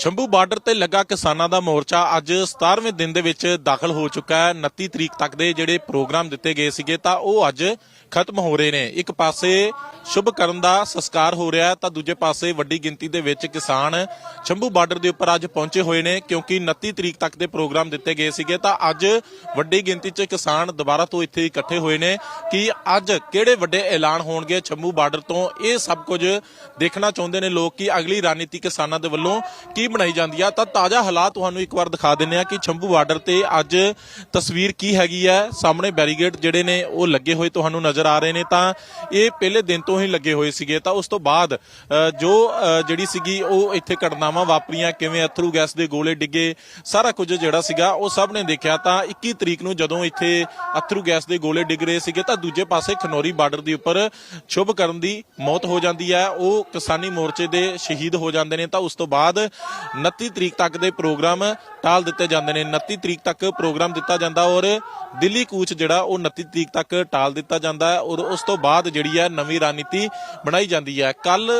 Shambhu border ਤੇ ਲੱਗਾ ਕਿਸਾਨਾਂ ਦਾ ਮੋਰਚਾ ਅੱਜ 17ਵੇਂ ਦਿਨ ਦੇ ਵਿੱਚ ਦਾਖਲ ਹੋ ਚੁੱਕਾ ਹੈ। 29 ਤਰੀਕ ਤੱਕ ਦੇ ਜਿਹੜੇ ਪ੍ਰੋਗਰਾਮ ਦਿੱਤੇ ਗਏ ਸੀਗੇ ਤਾਂ ਉਹ ਅੱਜ ਖਤਮ ਹੋ ਰਹੇ ਨੇ। ਇੱਕ ਪਾਸੇ ਸ਼ੁਭ ਕਰਨ ਦਾ ਸੰਸਕਾਰ ਹੋ ਰਿਹਾ ਤਾਂ ਦੂਜੇ ਪਾਸੇ ਵੱਡੀ ਗਿਣਤੀ ਦੇ ਵਿੱਚ ਕਿਸਾਨ ਸ਼ੰਭੂ ਬਾਰਡਰ ਦੇ ਉੱਪਰ ਅੱਜ ਪਹੁੰਚੇ ਹੋਏ ਨੇ ਕਿਉਂਕਿ 29 ਤਰੀਕ ਤੱਕ ਦੇ ਪ੍ਰੋਗਰਾਮ ਦਿੱਤੇ ਗਏ ਸੀਗੇ ਤਾਂ ਅੱਜ ਵੱਡੀ ਗਿਣਤੀ 'ਚ ਕਿਸਾਨ ਦੁਬਾਰਾ ਤੋਂ ਇੱਥੇ ਇਕੱਠੇ ਹੋਏ ਨੇ ਕਿ ਅੱਜ ਕਿਹੜੇ ਵੱਡੇ ਐਲਾਨ ਹੋਣਗੇ ਸ਼ੰਭੂ ਬਾਰਡਰ ਤੋਂ। ਇਹ ਸਭ ਕੁਝ ਦੇਖਣਾ ਚਾਹੁੰਦੇ ਨੇ ਲੋਕ ਕਿ ਅਗਲੀ ਰਣਨੀਤੀ ਕਿਸਾਨਾਂ ਦੇ ਵੱਲੋਂ ਕੀ ਬਣਾਈ ਜਾਂਦੀ ਆ। ਤਾਂ ਤਾਜ਼ਾ ਹਾਲਾਤ ਤੁਹਾਨੂੰ ਇੱਕ ਵਾਰ ਦਿਖਾ ਦਿੰਨੇ ਆ ਕਿ ਸ਼ੰਭੂ ਬਾਰਡਰ ਤੇ ਅੱਜ ਤਸਵੀਰ ਕੀ ਹੈਗੀ ਹੈ ਸਾਹਮਣੇ ਬੈਰੀਗੇਡ ਜਿਹੜੇ ਨੇ, ਉਹ ਲੱਗੇ ਹੋਏ ਤੁਹਾਨੂੰ ਨਜ਼ਰ ਆ ਰਹੇ ਨੇ। ਤਾਂ ਇਹ ਪਹਿਲੇ ਦਿਨ ਤੋਂ ਹੀ ਲੱਗੇ ਹੋਏ ਸੀਗੇ। ਤਾਂ ਉਸ ਤੋਂ ਬਾਅਦ ਜੋ ਜਿਹੜੀ ਸੀਗੀ, ਉਹ ਇੱਥੇ ਘਟਨਾਵਾਂ ਵਾਪਰੀਆਂ। ਕਿਵੇਂ ਅਥਰੂ ਗੈਸ ਦੇ ਗੋਲੇ ਡਿੱਗੇ, ਸਾਰਾ ਕੁਝ ਜਿਹੜਾ ਸੀਗਾ, ਉਹ ਸਭ ਨੇ ਦੇਖਿਆ। ਤਾਂ 21 ਤਰੀਕ ਨੂੰ ਜਦੋਂ ਇੱਥੇ ਅਥਰੂ ਗੈਸ ਦੇ ਗੋਲੇ ਡਿੱਗ ਰਹੇ ਸੀਗੇ, ਤਾਂ ਦੂਜੇ ਪਾਸੇ ਖਨੌਰੀ ਬਾਰਡਰ ਦੇ ਉੱਪਰ ਸ਼ੁਭ ਕਰਨ ਦੀ ਮੌਤ ਹੋ ਜਾਂਦੀ ਹੈ ਉਹ ਕਿਸਾਨੀ ਮੋਰਚੇ ਦੇ ਸ਼ਹੀਦ ਹੋ ਜਾਂਦੇ ਨੇ। ਤਾਂ ਉਸ ਤੋਂ ਬਾਅਦ 29 ਤਰੀਕ ਤੱਕ ਦੇ ਪ੍ਰੋਗਰਾਮ ਟਾਲ ਦਿੱਤੇ ਜਾਂਦੇ ਨੇ। 29 ਤਰੀਕ ਤੱਕ ਪ੍ਰੋਗਰਾਮ ਦਿੱਤਾ ਜਾਂਦਾ ਔਰ ਦਿੱਲੀ ਕੂਚ ਜਿਹੜਾ ਉਹ 29 ਤਰੀਕ ਤੱਕ ਟਾਲ ਦਿੱਤਾ ਜਾਂਦਾ ਹੈ ਔਰ ਉਸ ਤੋਂ ਬਾਅਦ ਜਿਹੜੀ ਹੈ ਨਵੀਂ ਰਣਨੀਤੀ ਬਣਾਈ ਜਾਂਦੀ ਹੈ। ਕੱਲ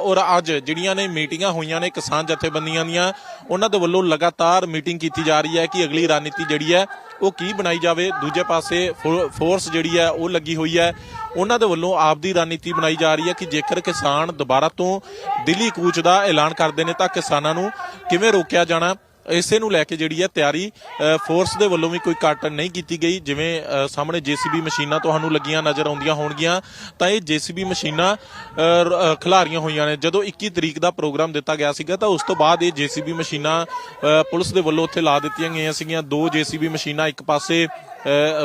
ਔਰ ਅੱਜ ਜਿਹੜੀਆਂ ਨੇ ਮੀਟਿੰਗਾਂ ਹੋਈਆਂ ਨੇ ਕਿਸਾਨ ਜਥੇਬੰਦੀਆਂ ਦੀਆਂ, ਉਹਨਾਂ ਦੇ ਵੱਲੋਂ ਲਗਾਤਾਰ ਮੀਟਿੰਗ ਕੀਤੀ ਜਾ ਰਹੀ ਹੈ ਕਿ ਅਗਲੀ ਰਣਨੀਤੀ ਜਿਹੜੀ ਹੈ ਉਹ ਕੀ ਬਣਾਈ ਜਾਵੇ। ਦੂਜੇ ਪਾਸੇ ਫੋ- ਫੋਰਸ ਜਿਹੜੀ ਹੈ ਉਹ ਲੱਗੀ ਹੋਈ ਹੈ। ਉਹਨਾਂ ਦੇ ਵੱਲੋਂ ਆਪਦੀ ਰਣਨੀਤੀ ਬਣਾਈ ਜਾ ਰਹੀ ਹੈ ਕਿ ਜੇਕਰ ਕਿਸਾਨ ਦੁਬਾਰਾ ਤੋਂ ਦਿੱਲੀ ਕੂਚ ਦਾ ਐਲਾਨ ਕਰਦੇ ਨੇ ਤਾਂ ਕਿਸਾਨਾਂ ਨੂੰ ਕਿਵੇਂ ਰੋਕਿਆ ਜਾਣਾ? ਇਸੇ ਨੂੰ ਲੈ ਕੇ ਜਿਹੜੀ ਹੈ ਤਿਆਰੀ ਫੋਰਸ ਦੇ ਵੱਲੋਂ ਵੀ ਕੋਈ ਘੱਟ ਨਹੀਂ ਕੀਤੀ ਗਈ। ਜਿਵੇਂ ਅ, ਸਾਹਮਣੇ ਜੀਸੀਬੀ ਮਸ਼ੀਨਾਂ ਤੁਹਾਨੂੰ ਲੱਗੀਆਂ ਨਜ਼ਰ ਆਉਂਦੀਆਂ ਹੋਣਗੀਆਂ ਤਾਂ ਇਹ ਜੀਸੀਬੀ ਮਸ਼ੀਨਾਂ ਅ, ਰ- ਖਿਲਾਰੀਆਂ ਹੋਈਆਂ ਨੇ। ਜਦੋਂ 21 ਤਰੀਕ ਦਾ ਪ੍ਰੋਗਰਾਮ ਦਿੱਤਾ ਗਿਆ ਸੀਗਾ ਤਾਂ ਉਸ ਤੋਂ ਬਾਅਦ ਇਹ ਜੀਸੀਬੀ ਮਸ਼ੀਨਾਂ ਪੁਲਿਸ ਦੇ ਵੱਲੋਂ ਉੱਥੇ ਲਾ ਦਿੱਤੀਆਂ ਗਈਆਂ ਸੀਗੀਆਂ। ਦੋ ਜੀਸੀਬੀ ਮਸ਼ੀਨਾਂ ਇੱਕ ਪਾਸੇ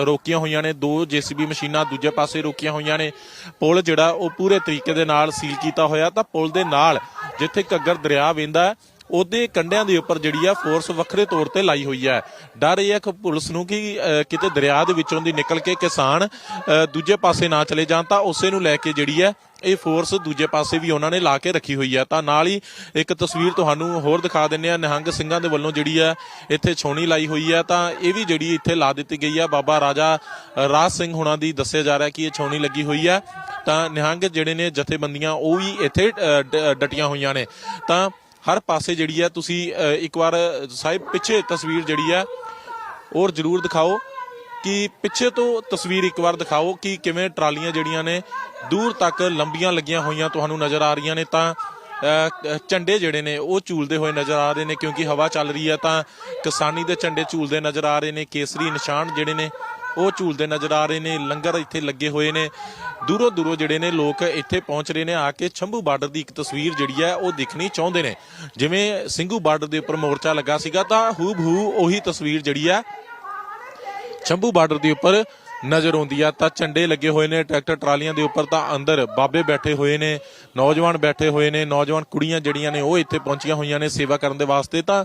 ਰੋਕੀਆਂ ਹੋਈਆਂ ਨੇ ਦੋ ਜੀਸੀਬੀ ਮਸ਼ੀਨਾਂ ਦੂਜੇ ਪਾਸੇ ਰੋਕੀਆਂ ਹੋਈਆਂ ਨੇ। ਪੁਲ ਜਿਹੜਾ ਉਹ ਪੂਰੇ ਤਰੀਕੇ ਦੇ ਨਾਲ ਸੀਲ ਕੀਤਾ ਹੋਇਆ। ਤਾਂ ਪੁਲ ਦੇ ਨਾਲ ਜਿੱਥੇ ਘੱਗਰ ਦਰਿਆ ਵਹਿੰਦਾ ਉਹਦੇ ਕੰਢਿਆਂ ਦੇ ਉੱਪਰ ਜਿਹੜੀ ਆ ਫੋਰਸ ਵੱਖਰੇ ਤੌਰ ਤੇ ਲਾਈ ਹੋਈ ਹੈ। ਡਰ ਇਹ ਹੈ ਕਿ ਪੁਲਿਸ ਨੂੰ ਕਿ ਕਿਤੇ ਦਰਿਆ ਦੇ ਵਿੱਚੋਂ ਦੀ ਨਿਕਲ ਕੇ ਕਿਸਾਨ ਦੂਜੇ ਪਾਸੇ ਨਾ ਚਲੇ ਜਾਣ ਤਾਂ ਉਸੇ ਨੂੰ ਲੈ ਕੇ ਜਿਹੜੀ ਹੈ ਇਹ ਫੋਰਸ ਦੂਜੇ ਪਾਸੇ ਵੀ ਉਹਨਾਂ ਨੇ ਲਾ ਕੇ ਰੱਖੀ ਹੋਈ ਹੈ। ਤਾਂ ਨਾਲ ਹੀ ਇੱਕ ਤਸਵੀਰ ਤੁਹਾਨੂੰ ਹੋਰ ਦਿਖਾ ਦਿੰਨੇ ਆ ਨਿਹੰਗ ਸਿੰਘਾਂ ਦੇ ਵੱਲੋਂ ਜਿਹੜੀ ਹੈ ਇੱਥੇ ਛੋਣੀ ਲਾਈ ਹੋਈ ਹੈ। ਤਾਂ ਇਹ ਵੀ ਜਿਹੜੀ ਇੱਥੇ ਲਾ ਦਿੱਤੀ ਗਈ ਹੈ। ਬਾਬਾ ਰਾਜਾ ਰਾਜ ਸਿੰਘ ਹੁਣਾਂ ਦੀ ਦੱਸਿਆ ਜਾ ਰਿਹਾ ਕਿ ਇਹ ਛੋਣੀ ਲੱਗੀ ਹੋਈ ਹੈ। ਤਾਂ ਨਿਹੰਗ ਜਿਹੜੇ ਨੇ ਜਥੇਬੰਦੀਆਂ ਉਹ ਵੀ ਇੱਥੇ ਡ- ਡਟੀਆਂ ਹੋਈਆਂ ਨੇ। ਤਾਂ ਹਰ ਪਾਸੇ ਜਿਹੜੀ ਹੈ ਤੁਸੀਂ ਇੱਕ ਵਾਰ ਸਾਹਿਬ, ਪਿੱਛੇ ਤਸਵੀਰ ਜਿਹੜੀ ਹੈ ਔਰ ਜਰੂਰ ਦਿਖਾਓ ਕਿ ਪਿੱਛੇ ਤੋਂ ਤਸਵੀਰ ਇੱਕ ਵਾਰ ਦਿਖਾਓ ਕਿ ਕਿਵੇਂ ਟਰਾਲੀਆਂ ਜਿਹੜੀਆਂ ਨੇ, ਦੂਰ ਤੱਕ ਲੰਬੀਆਂ ਲੱਗੀਆਂ ਹੋਈਆਂ ਤੁਹਾਨੂੰ ਨਜ਼ਰ ਆ ਰਹੀਆਂ ਨੇ ਤਾਂ ਝੰਡੇ ਜਿਹੜੇ ਨੇ, ਉਹ ਝੂਲਦੇ ਹੋਏ ਨਜ਼ਰ ਆ ਰਹੇ ਨੇ ਕਿਉਂਕਿ ਹਵਾ ਚੱਲ ਰਹੀ ਹੈ ਤਾਂ ਕਿਸਾਨੀ ਦੇ ਝੰਡੇ ਝੂਲਦੇ ਨਜ਼ਰ ਆ ਰਹੇ ਨੇ, ਕੇਸਰੀ ਨਿਸ਼ਾਨ ਜਿਹੜੇ ਨੇ ਉਹ ਝੂਲਦੇ ਨਜ਼ਰ ਆ ਰਹੇ ਨੇ, ਲੰਗਰ ਇੱਥੇ ਲੱਗੇ ਹੋਏ ਨੇ। ਦੂਰੋਂ ਦੂਰੋਂ ਜਿਹੜੇ ਨੇ ਲੋਕ ਇੱਥੇ ਪਹੁੰਚ ਰਹੇ ਨੇ, ਆ ਕੇ ਛੰਭੂ ਬਾਰਡਰ ਦੀ ਇੱਕ ਤਸਵੀਰ ਜਿਹੜੀ ਹੈ ਉਹ ਦੇਖਣੀ ਚਾਹੁੰਦੇ ਨੇ। ਜਿਵੇਂ ਸਿੰਘੂ ਬਾਰਡਰ ਦੇ ਉੱਪਰ ਮੋਰਚਾ ਲੱਗਾ ਸੀਗਾ, ਤਾਂ ਹੂ ਬਹੂ ਉਹੀ ਤਸਵੀਰ ਜਿਹੜੀ ਹੈ ਸ਼ੰਭੂ ਬਾਰਡਰ ਦੇ ਉੱਪਰ ਨਜ਼ਰ ਆਉਂਦੀ ਆ ਤਾਂ ਝੰਡੇ ਲੱਗੇ ਹੋਏ ਨੇ ਟਰੈਕਟਰ ਟਰਾਲੀਆਂ ਦੇ ਉੱਪਰ ਤਾਂ ਅੰਦਰ ਬਾਬੇ ਬੈਠੇ ਹੋਏ ਨੇ ਨੌਜਵਾਨ ਬੈਠੇ ਹੋਏ ਨੇ ਨੌਜਵਾਨ ਕੁੜੀਆਂ ਜਿਹੜੀਆਂ ਨੇ ਉਹ ਇੱਥੇ ਪਹੁੰਚੀਆਂ ਹੋਈਆਂ ਨੇ ਸੇਵਾ ਕਰਨ ਦੇ ਵਾਸਤੇ। ਤਾਂ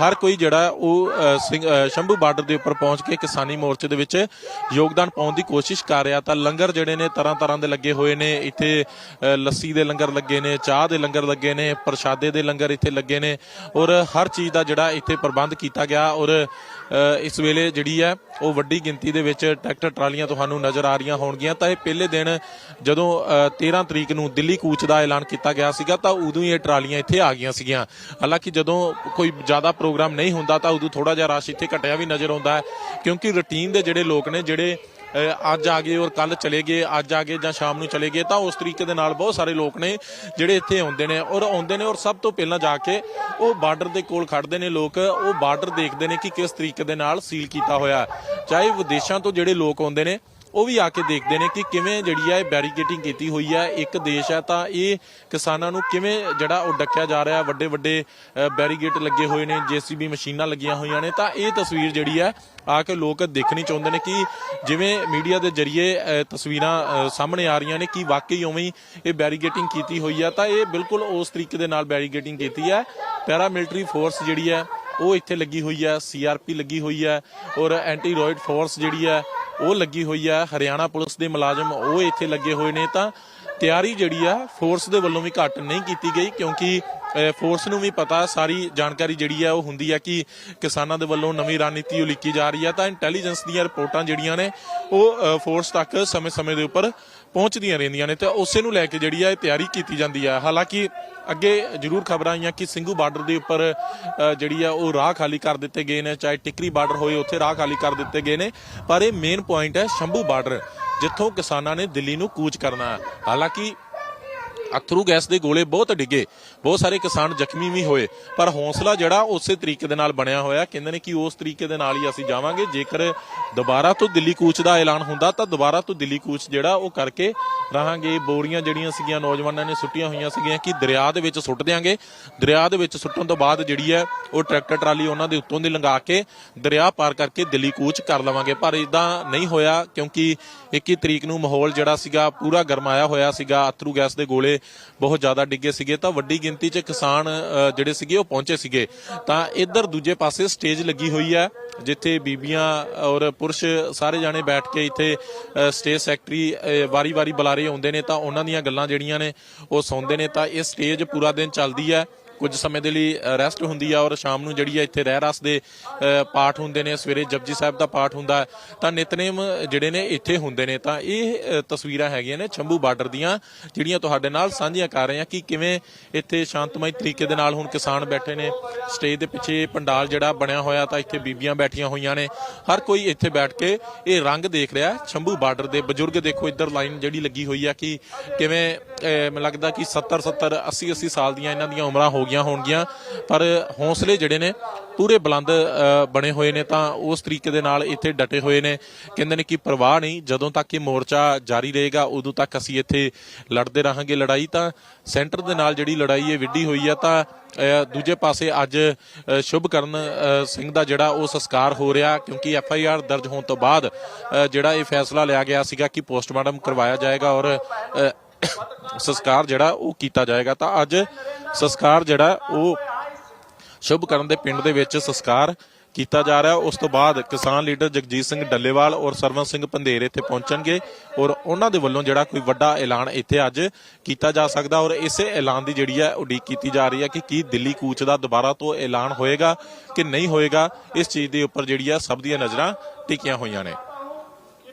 ਹਰ ਕੋਈ ਜਿਹੜਾ ਉਹ ਅ, ਸ਼ੰਭੂ ਬਾਰਡਰ ਦੇ ਉੱਪਰ ਪਹੁੰਚ ਕੇ ਕਿਸਾਨੀ ਮੋਰਚੇ ਦੇ ਵਿੱਚ ਯੋਗਦਾਨ ਪਾਉਣ ਦੀ ਕੋਸ਼ਿਸ਼ ਕਰ ਰਿਹਾ। ਤਾਂ ਲੰਗਰ ਜਿਹੜੇ ਨੇ ਤਰ੍ਹਾਂ ਤਰ੍ਹਾਂ ਦੇ ਲੱਗੇ ਹੋਏ ਨੇ। ਇੱਥੇ ਲੱਸੀ ਦੇ ਲੰਗਰ ਲੱਗੇ ਨੇ ਚਾਹ ਦੇ ਲੰਗਰ ਲੱਗੇ ਨੇ ਪ੍ਰਸ਼ਾਦੇ ਦੇ ਲੰਗਰ ਇੱਥੇ ਲੱਗੇ ਨੇ। ਔਰ ਹਰ ਚੀਜ਼ ਦਾ ਜਿਹੜਾ ਇੱਥੇ ਪ੍ਰਬੰਧ ਕੀਤਾ ਗਿਆ ਔਰ ਇਸ ਵੇਲੇ ਜਿਹੜੀ ਹੈ ਉਹ ਵੱਡੀ ਗਿਣਤੀ ਦੇ ਵਿੱਚ ਟਰੈਕਟਰ ਟਰਾਲੀਆਂ ਤੁਹਾਨੂੰ ਨਜ਼ਰ ਆ ਰਹੀਆਂ ਹੋਣਗੀਆਂ। ਤਾਂ ਇਹ ਪਹਿਲੇ ਦਿਨ ਜਦੋਂ ਅ, 13 ਤਰੀਕ ਨੂੰ ਦਿੱਲੀ ਕੂਚ ਦਾ ਐਲਾਨ ਕੀਤਾ ਗਿਆ ਸੀਗਾ ਤਾਂ ਉਦੋਂ ਹੀ ਇਹ ਟਰਾਲੀਆਂ ਇੱਥੇ ਆ ਗਈਆਂ ਸੀਗੀਆਂ। ਹਾਲਾਂਕਿ ਜਦੋਂ ਕੋਈ ਜ਼ਿਆਦਾ ਪ੍ਰੋਗਰਾਮ ਨਹੀਂ ਹੁੰਦਾ ਤਾਂ ਉਦੋਂ ਥੋੜਾ ਜਿਹਾ ਰਸ਼ ਇੱਥੇ ਘਟਿਆ ਵੀ ਨਜ਼ਰ ਆਉਂਦਾ ਹੈ ਕਿਉਂਕਿ ਰੁਟੀਨ ਦੇ ਜਿਹੜੇ ਲੋਕ ਨੇ ਜਿਹੜੇ ਅੱਜ ਆ ਗਏ ਔਰ ਕੱਲ ਚਲੇ ਗਏ, ਅੱਜ ਆ ਗਏ ਜਾਂ ਸ਼ਾਮ ਨੂੰ ਚਲੇ ਗਏ, ਤਾਂ ਉਸ ਤਰੀਕੇ ਦੇ ਨਾਲ ਬਹੁਤ ਸਾਰੇ ਲੋਕ ਨੇ ਜਿਹੜੇ ਇੱਥੇ ਆਉਂਦੇ ਨੇ ਔਰ ਆਉਂਦੇ ਨੇ ਔਰ ਸਭ ਤੋਂ ਪਹਿਲਾਂ ਜਾ ਕੇ ਉਹ ਬਾਰਡਰ ਦੇ ਕੋਲ ਖੜਦੇ ਨੇ ਲੋਕ, ਉਹ ਬਾਰਡਰ ਦੇਖਦੇ ਨੇ ਕਿ ਕਿਸ ਤਰੀਕੇ ਦੇ ਨਾਲ ਸੀਲ ਕੀਤਾ ਹੋਇਆ। ਚਾਹੇ ਵਿਦੇਸ਼ਾਂ ਤੋਂ ਜਿਹੜੇ ਲੋਕ ਆਉਂਦੇ ਨੇ ਉਹ ਵੀ ਆ ਕੇ ਦੇਖਦੇ ਨੇ ਕਿ ਕਿਵੇਂ ਜਿਹੜੀ ਹੈ ਬੈਰੀਕੇਟਿੰਗ ਕੀਤੀ ਹੋਈ ਹੈ ਇੱਕ ਦੇਸ਼ ਹੈ ਤਾਂ ਇਹ ਕਿਸਾਨਾਂ ਨੂੰ ਕਿਵੇਂ ਜਿਹੜਾ ਉਹ ਡੱਕਿਆ ਜਾ ਰਿਹਾ ਵੱਡੇ ਵੱਡੇ ਬੈਰੀਗੇਟ ਲੱਗੇ ਹੋਏ ਨੇ, ਜੀਸੀਬੀ ਮਸ਼ੀਨਾਂ ਲੱਗੀਆਂ ਹੋਈਆਂ ਨੇ, ਤਾਂ ਇਹ ਤਸਵੀਰ ਜਿਹੜੀ ਹੈ ਆ ਕੇ ਲੋਕ ਦੇਖਣੀ ਚਾਹੁੰਦੇ ਨੇ ਕਿ ਜਿਵੇਂ ਮੀਡੀਆ ਦੇ ਜ਼ਰੀਏ ਤਸਵੀਰਾਂ ਸਾਹਮਣੇ ਆ ਰਹੀਆਂ ਨੇ ਕਿ ਵਾਕਈ ਉਵੇਂ ਹੀ ਇਹ ਬੈਰੀਗੇਟਿੰਗ ਕੀਤੀ ਹੋਈ ਹੈ ਤਾਂ ਇਹ ਬਿਲਕੁਲ ਉਸ ਤਰੀਕੇ ਦੇ ਨਾਲ ਬੈਰੀਗੇਟਿੰਗ ਕੀਤੀ ਹੈ ਪੈਰਾ ਮਿਲਟਰੀ ਫੋਰਸ ਜਿਹੜੀ ਹੈ ਉਹ ਇੱਥੇ ਲੱਗੀ ਹੋਈ ਹੈ ਸੀਆਰਪੀ ਲੱਗੀ ਹੋਈ ਹੈ ਔਰ ਐਂਟੀ ਰੋਇਡ ਫੋਰਸ ਜਿਹੜੀ ਹੈ ਉਹ ਲੱਗੀ ਹੋਈ ਹੈ ਹਰਿਆਣਾ ਪੁਲਿਸ ਦੇ ਮੁਲਾਜ਼ਮ, ਉਹ ਇੱਥੇ ਲੱਗੇ ਹੋਏ ਨੇ ਤਾਂ ਤਿਆਰੀ ਜਿਹੜੀ ਆ ਫੋਰਸ ਦੇ ਵੱਲੋਂ ਵੀ ਘੱਟ ਨਹੀਂ ਕੀਤੀ ਗਈ ਕਿਉਂਕਿ ਫੋਰਸ ਨੂੰ ਵੀ ਪਤਾ, ਸਾਰੀ ਜਾਣਕਾਰੀ ਜਿਹੜੀ ਹੈ ਉਹ ਹੁੰਦੀ ਹੈ ਕਿ ਕਿਸਾਨਾਂ ਦੇ ਵੱਲੋਂ ਨਵੀਂ ਰਣਨੀਤੀ ਉਲੀਕੀ ਜਾ ਰਹੀ ਹੈ ਤਾਂ ਇੰਟੈਲੀਜੈਂਸ ਦੀਆਂ ਰਿਪੋਰਟਾਂ ਜਿਹੜੀਆਂ ਨੇ, ਉਹ ਫੋਰਸ ਤੱਕ ਸਮੇਂ-ਸਮੇਂ ਦੇ ਉੱਪਰ ਪਹੁੰਚਦੀਆਂ ਰਹਿੰਦੀਆਂ ਨੇ ਤੇ ਉਸੇ ਨੂੰ ਲੈ ਕੇ ਜਿਹੜੀ ਹੈ ਇਹ ਤਿਆਰੀ ਕੀਤੀ ਜਾਂਦੀ ਹੈ ਹਾਲਾਂਕਿ ਅੱਗੇ ਜ਼ਰੂਰ ਖਬਰਾਂ ਆਈਆਂ ਕਿ ਸਿੰਘੂ ਬਾਰਡਰ ਦੇ ਉੱਪਰ ਜਿਹੜੀ ਆ, ਉਹ ਰਾਹ ਖਾਲੀ ਕਰ ਦਿੱਤੇ ਗਏ ਨੇ, ਚਾਹੇ ਟਿਕਰੀ ਬਾਰਡਰ ਹੋਏ, ਉੱਥੇ ਰਾਹ ਖਾਲੀ ਕਰ ਦਿੱਤੇ ਗਏ ਨੇ, ਪਰ ਇਹ ਮੇਨ ਪੁਆਇੰਟ ਹੈ ਸ਼ੰਭੂ ਬਾਰਡਰ, ਜਿੱਥੋਂ ਕਿਸਾਨਾਂ ਨੇ ਦਿੱਲੀ ਨੂੰ ਕੂਚ ਕਰਨਾ। ਹੈ ਹਾਲਾਂਕਿ ਅਥਰੂ ਗੈਸ ਦੇ ਗੋਲੇ ਬਹੁਤ ਡਿੱਗੇ। ਬਹੁਤ ਸਾਰੇ ਕਿਸਾਨ ਜ਼ਖਮੀ ਵੀ ਹੋਏ। ਪਰ ਹੌਸਲਾ ਜਿਹੜਾ ਉਸੇ ਤਰੀਕੇ ਦੇ ਨਾਲ ਬਣਿਆ ਹੋਇਆ ਕਹਿੰਦੇ ਨੇ ਕਿ ਉਸ ਤਰੀਕੇ ਦੇ ਨਾਲ ਹੀ ਅਸੀਂ ਜਾਵਾਂਗੇ। ਜੇਕਰ ਦੁਬਾਰਾ ਤੋਂ ਦਿੱਲੀ ਕੂਚ ਦਾ ਐਲਾਨ ਹੁੰਦਾ ਤਾਂ ਦੁਬਾਰਾ ਤੋਂ ਦਿੱਲੀ ਕੂਚ ਜਿਹੜਾ ਉਹ ਕਰਕੇ ਰਹਾਂਗੇ। ਬੋਰੀਆਂ ਜਿਹੜੀਆਂ ਸੀਗੀਆਂ, ਨੌਜਵਾਨਾਂ ਨੇ ਸੁੱਟੀਆਂ ਹੋਈਆਂ ਸੀਗੀਆਂ ਕਿ ਦਰਿਆ ਦੇ ਵਿੱਚ ਸੁੱਟ ਦਿਆਂਗੇ। ਦਰਿਆ ਦੇ ਵਿੱਚ ਸੁੱਟਣ ਤੋਂ ਬਾਅਦ ਜਿਹੜੀ ਹੈ, ਉਹ ਟਰੈਕਟਰ ਟਰਾਲੀ ਉਹਨਾਂ ਦੇ ਉੱਤੋਂ ਦੀ ਲੰਘਾ ਕੇ ਦਰਿਆ ਪਾਰ ਕਰਕੇ ਦਿੱਲੀ ਕੂਚ ਕਰ ਲਵਾਂਗੇ। ਪਰ ਇਦਾਂ ਨਹੀਂ ਹੋਇਆ, ਕਿਉਂਕਿ 21 ਤਰੀਕ ਨੂੰ ਮਾਹੌਲ ਜਿਹੜਾ ਸੀਗਾ, ਪੂਰਾ ਗਰਮਾਇਆ ਹੋਇਆ ਸੀਗਾ। ਅਥਰੂ ਗੈਸ ਦੇ ਗੋਲੇ ਬਹੁਤ ਜ਼ਿਆਦਾ ਡਿੱਗੇ ਸੀਗੇ। ਤਾਂ ਵੱਡੀ ਗਿਣਤੀ 'ਚ ਕਿਸਾਨ ਜਿਹੜੇ ਸੀਗੇ, ਉਹ ਪਹੁੰਚੇ ਸੀਗੇ। ਤਾਂ ਇੱਧਰ ਦੂਜੇ ਪਾਸੇ ਸਟੇਜ ਲੱਗੀ ਹੋਈ ਹੈ। ਜਿੱਥੇ ਬੀਬੀਆਂ ਔਰ ਪੁਰਸ਼ ਸਾਰੇ ਜਾਣੇ ਬੈਠ ਕੇ ਇੱਥੇ ਸਟੇਜ ਸੈਕਟਰੀ ਵਾਰੀ-ਵਾਰੀ ਬੁਲਾਰੇ ਆਉਂਦੇ ਨੇ ਤਾਂ ਉਹਨਾਂ ਦੀਆਂ ਗੱਲਾਂ ਜਿਹੜੀਆਂ ਨੇ ਉਹ ਸੁਣਦੇ ਨੇ ਤਾਂ ਇਹ ਸਟੇਜ ਪੂਰਾ ਦਿਨ ਚੱਲਦੀ ਹੈ। ਕੁਝ ਸਮੇਂ ਦੇ ਲਈ ਰੈਸਟ ਹੁੰਦੀ ਆ ਔਰ ਸ਼ਾਮ ਨੂੰ ਜਿਹੜੀ ਹੈ ਇੱਥੇ ਰਹਿ ਰਸ ਦੇ ਪਾਠ ਹੁੰਦੇ ਨੇ, ਸਵੇਰੇ ਜਪਜੀ ਸਾਹਿਬ ਦਾ ਪਾਠ ਹੁੰਦਾ ਤਾਂ ਨਿਤਨੇਮ ਜਿਹੜੇ ਨੇ ਇੱਥੇ ਹੁੰਦੇ ਨੇ, ਤਾਂ ਇਹ ਤਸਵੀਰਾਂ ਹੈਗੀਆਂ ਨੇ ਚੰਬੂ ਬਾਰਡਰ ਦੀਆਂ, ਜਿਹੜੀਆਂ ਤੁਹਾਡੇ ਨਾਲ ਸਾਂਝੀਆਂ ਕਰ ਰਹੇ ਹਾਂ ਕਿ ਕਿਵੇਂ ਇੱਥੇ ਸ਼ਾਂਤਮਈ ਤਰੀਕੇ ਦੇ ਨਾਲ ਹੁਣ ਕਿਸਾਨ ਬੈਠੇ ਨੇ ਸਟੇਜ ਦੇ ਪਿੱਛੇ ਪੰਡਾਲ ਜਿਹੜਾ ਬਣਿਆ ਹੋਇਆ ਤਾਂ ਇੱਥੇ ਬੀਬੀਆਂ ਬੈਠੀਆਂ ਹੋਈਆਂ ਨੇ, ਹਰ ਕੋਈ ਇੱਥੇ ਬੈਠ ਕੇ ਇਹ ਰੰਗ ਦੇਖ ਰਿਹਾ ਹੈ ਬਾਰਡਰ ਦੇ ਬਜ਼ੁਰਗ ਦੇਖੋ ਇੱਧਰ ਲਾਈਨ ਜਿਹੜੀ ਲੱਗੀ ਹੋਈ ਆ ਕਿ ਕਿਵੇਂ ਮੈਨੂੰ ਲੱਗਦਾ ਕਿ 70 70 80 80 ਸਾਲ ਦੀਆਂ ਇਹਨਾਂ ਦੀਆਂ ਉਮਰਾਂ ਹੋ ਗਈਆਂ ਹੋਣਗੀਆਂ। ਪਰ ਹੌਸਲੇ ਜਿਹੜੇ ਨੇ, ਪੂਰੇ ਬੁਲੰਦ ਬਣੇ ਹੋਏ ਨੇ ਤਾਂ ਉਸ ਤਰੀਕੇ ਦੇ ਨਾਲ ਇੱਥੇ ਡਟੇ ਹੋਏ ਨੇ। ਕਹਿੰਦੇ ਨੇ ਕਿ ਪਰਵਾਹ ਨਹੀਂ, ਜਦੋਂ ਤੱਕ ਇਹ ਮੋਰਚਾ ਜਾਰੀ ਰਹੇਗਾ, ਉਦੋਂ ਤੱਕ ਅਸੀਂ ਇੱਥੇ ਲੜਦੇ ਰਹਾਂਗੇ। ਲੜਾਈ ਤਾਂ ਸੈਂਟਰ ਦੇ ਨਾਲ ਜਿਹੜੀ ਲੜਾਈ ਇਹ ਵਿੱਢੀ ਹੋਈ ਆ, ਤਾਂ ਦੂਜੇ ਪਾਸੇ ਅੱਜ ਸ਼ੁਭਕਰਨ ਸਿੰਘ ਦਾ ਜਿਹੜਾ ਉਹ ਸੰਸਕਾਰ ਹੋ ਰਿਹਾ, ਕਿਉਂਕਿ ਐਫ ਆਈ ਆਰ ਦਰਜ ਹੋਣ ਤੋਂ ਬਾਅਦ ਜਿਹੜਾ ਇਹ ਫੈਸਲਾ ਲਿਆ ਗਿਆ ਸੀਗਾ ਕਿ ਪੋਸਟਮਾਰਟਮ ਕਰਵਾਇਆ ਜਾਏਗਾ ਔਰ ਸੰਸਕਾਰ ਜਿਹੜਾ ਉਹ ਕੀਤਾ ਜਾਏਗਾ, ਤਾਂ ਅੱਜ ਸੰਸਕਾਰ ਜਿਹੜਾ ਉਹ ਸ਼ੁਭਕਰਨ ਦੇ ਪਿੰਡ ਦੇ ਵਿੱਚ ਸੰਸਕਾਰ ਕੀਤਾ ਜਾ ਰਿਹਾ। ਉਸ ਤੋਂ ਬਾਅਦ ਕਿਸਾਨ ਲੀਡਰ ਜਗਜੀਤ ਸਿੰਘ ਡੱਲੇਵਾਲ ਔਰ ਸਰਵਨ ਸਿੰਘ ਪੰਧੇਰ ਇੱਥੇ ਪਹੁੰਚਣਗੇ ਔਰ ਉਹਨਾਂ ਦੇ ਵੱਲੋਂ ਜਿਹੜਾ ਕੋਈ ਵੱਡਾ ਐਲਾਨ ਇੱਥੇ ਅੱਜ ਕੀਤਾ ਜਾ ਸਕਦਾ ਔਰ ਇਸੇ ਐਲਾਨ ਦੀ ਜਿਹੜੀ ਹੈ ਉਡੀਕ ਕੀਤੀ ਜਾ ਰਹੀ ਹੈ ਕਿ ਕੀ ਦਿੱਲੀ ਕੂਚ ਦਾ ਦੁਬਾਰਾ ਤੋਂ ਐਲਾਨ ਹੋਏਗਾ ਕਿ ਨਹੀਂ ਹੋਏਗਾ, ਇਸ ਚੀਜ਼ ਦੇ ਉੱਪਰ ਜਿਹੜੀ ਹੈ ਸਭ ਦੀਆਂ ਨਜ਼ਰਾਂ ਟਿਕੀਆਂ ਹੋਈਆਂ ਨੇ।